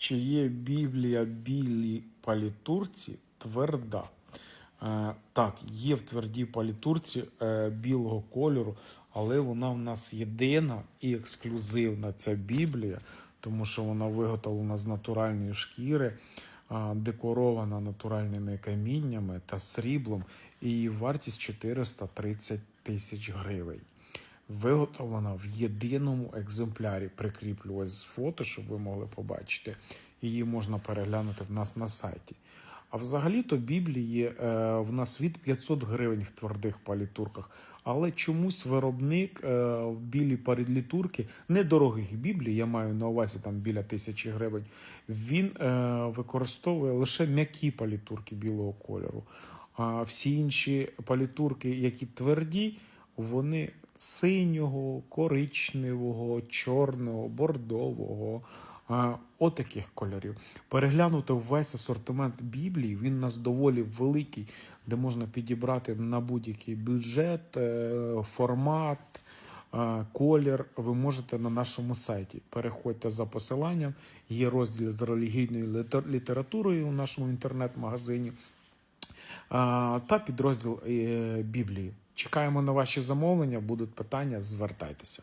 Чи є Біблія білій палітурці тверда? Е, так, є в твердій палітурці е, білого кольору, але вона в нас єдина і ексклюзивна ця Біблія, тому що вона виготовлена з натуральної шкіри, е, декорована натуральними каміннями та сріблом, і її вартість 430 тисяч гривень. Виготовлена в єдиному екземплярі. Прикріплю з фото, щоб ви могли побачити. Її можна переглянути в нас на сайті. А взагалі-то Біблії е, в нас від 500 гривень в твердих палітурках. Але чомусь виробник е, в білій палітурки, недорогих Біблій, я маю на увазі там біля тисячі гривень, він е, використовує лише м'які палітурки білого кольору. А всі інші палітурки, які тверді, вони синього, коричневого, чорного, бордового. Отаких кольорів. Переглянути весь асортимент Біблії, він нас доволі великий, де можна підібрати на будь-який бюджет, е, формат, е, колір. Ви можете на нашому сайті. Переходьте за посиланням. Є розділ з релігійною літературою у нашому інтернет-магазині та підрозділ е, Біблії. Чекаємо на ваші замовлення. Будуть питання, звертайтеся.